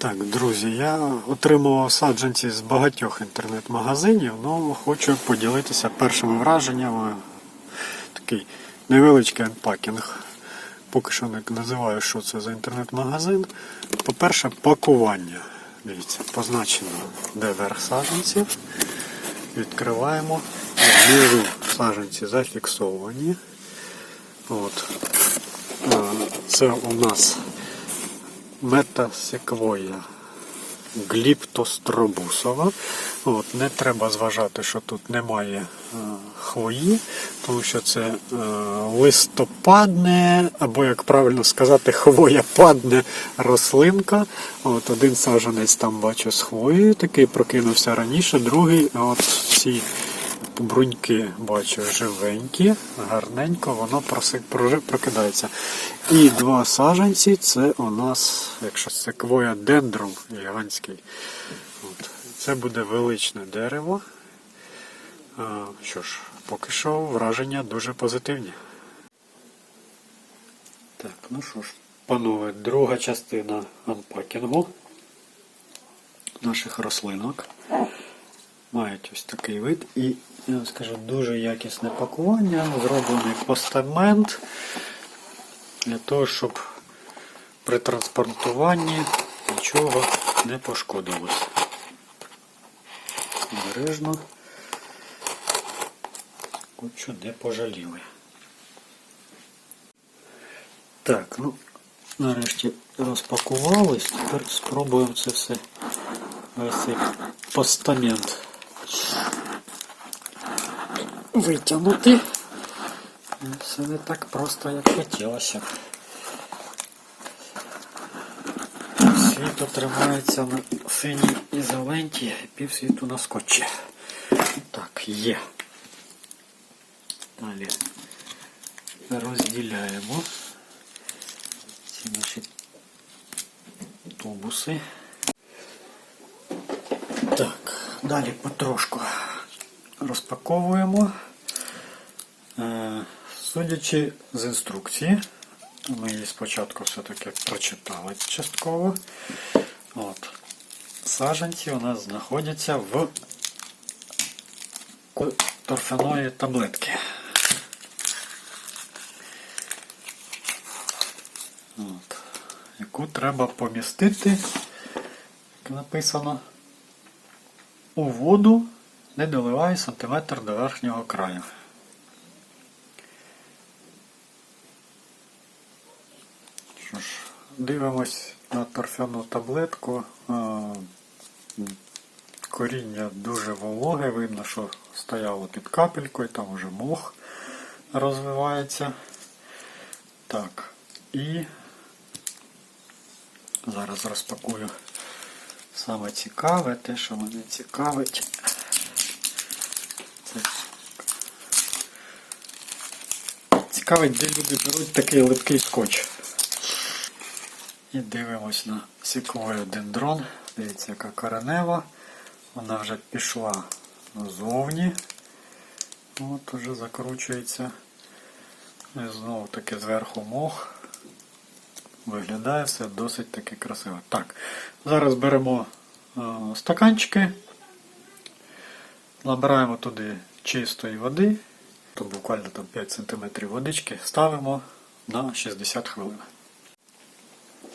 Так, друзі, я отримував саджанці з багатьох інтернет-магазинів, але хочу поділитися першими враженнями. Такий невеличкий анпакінг. Поки що не називаю, що це за інтернет-магазин. По-перше, пакування. Дивіться, позначено, де верх саджанців. Відкриваємо. Знизу саджанці зафіксовані. От. Це у нас метасеквоя гліптостробусова. От, не треба зважати, що тут немає е, хвої, тому що це е, листопадне, або, як правильно сказати, хвояпадне рослинка. От, один саджанець там бачу з хвоєю, такий прокинувся раніше, другий, от всі бруньки бачу живенькі, гарненько, воно прокидається. І два саджанці це у нас, якщо секвоя дендрум гігантський. От. Це буде величне дерево. А, що ж, поки що враження дуже позитивні. Так, ну що ж, панове, друга частина анпакінгу наших рослинок мають ось такий вид. І я вам скажу, дуже якісне пакування, зроблений постамент для того, щоб при транспортуванні нічого не пошкодилось. Обережно. Кучу не пожаліли. Так, ну, нарешті розпакувались. Тепер спробуємо це все ось цей постамент витягнути. Все не так просто, як хотілося. Світло тримається на синій ізоленті, півсвіту на скотчі. Так, є. Далі розділяємо ці наші тубуси. Так, далі потрошку розпаковуємо. Е, Судячи з інструкції, ми її спочатку все-таки прочитали частково. От. Саджанці у нас знаходяться в торфяної таблетки. От. Яку треба помістити, як написано, у воду не доливай сантиметр до верхнього краю. Що ж, дивимось на торфяну таблетку. Коріння дуже вологе, видно, що стояло під капелькою, там вже мох розвивається. Так, і зараз розпакую саме цікаве, те, що мене цікавить. Це цікавить, де люди беруть такий липкий скотч. І дивимось на секвою дендрон. Дивіться, яка коренева. Вона вже пішла назовні. От уже закручується. І знову таки зверху мох. Виглядає все досить таки красиво. Так, зараз беремо е, стаканчики, набираємо туди чистої води, то буквально там 5 см водички, ставимо на 60 хвилин.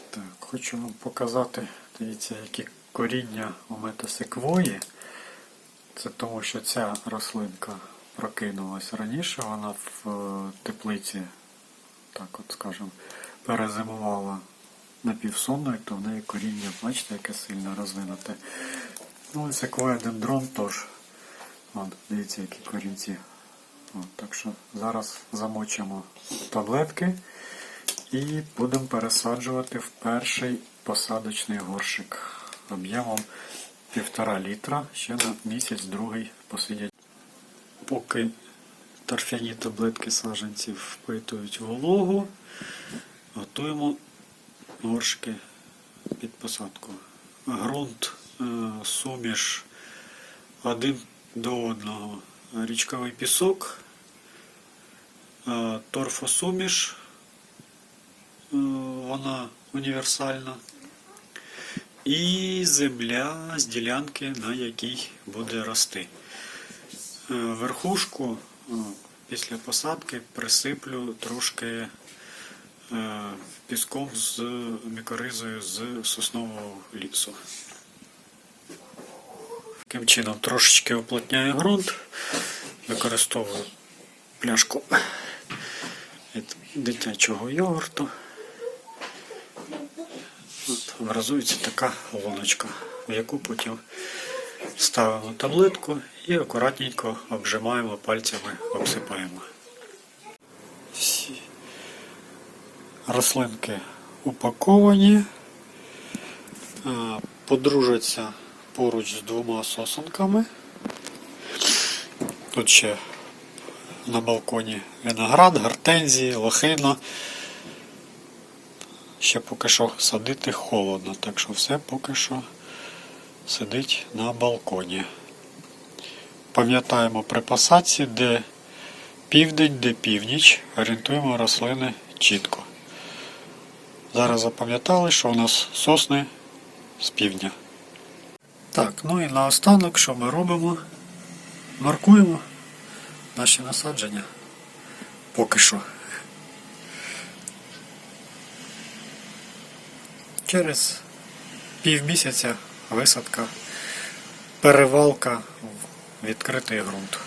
Так, хочу вам показати, дивіться, які коріння у метасеквої. Це тому, що ця рослинка прокинулась раніше, вона в е, теплиці, так от скажемо, перезимувала напівсонною, то в неї коріння, бачите, яке сильно розвинуте. Ну і секвоя дендрон теж. От, дивіться, які корінці. От, так що зараз замочимо таблетки і будемо пересаджувати в перший посадочний горщик об'ємом півтора літра. Ще на місяць другий посидять. Поки торфяні таблетки саджанців впитують вологу, готуємо горшки під посадку. Грунт, е, суміш один до одного. Річковий пісок, торфосуміш, е, вона універсальна. і земля з ділянки, на якій буде рости. Е, Верхушку е, після посадки присиплю трошки піском з мікоризою з соснового лісу. Таким чином трошечки оплотняю ґрунт, використовую пляшку від дитячого йогурту. От, образується така луночка, в яку потім ставимо таблетку і акуратненько обжимаємо пальцями, обсипаємо. Всі рослинки упаковані, подружаться поруч з двома сосенками. Тут ще на балконі виноград, гортензії, лохина. Ще поки що садити холодно, так що все поки що сидить на балконі. Пам'ятаємо при посадці, де південь, де північ, орієнтуємо рослини чітко. Зараз запам'ятали, що у нас сосни з півдня. Так, ну і наостанок, що ми робимо? Маркуємо наші насадження. Поки що. Через півмісяця висадка, перевалка в відкритий ґрунт.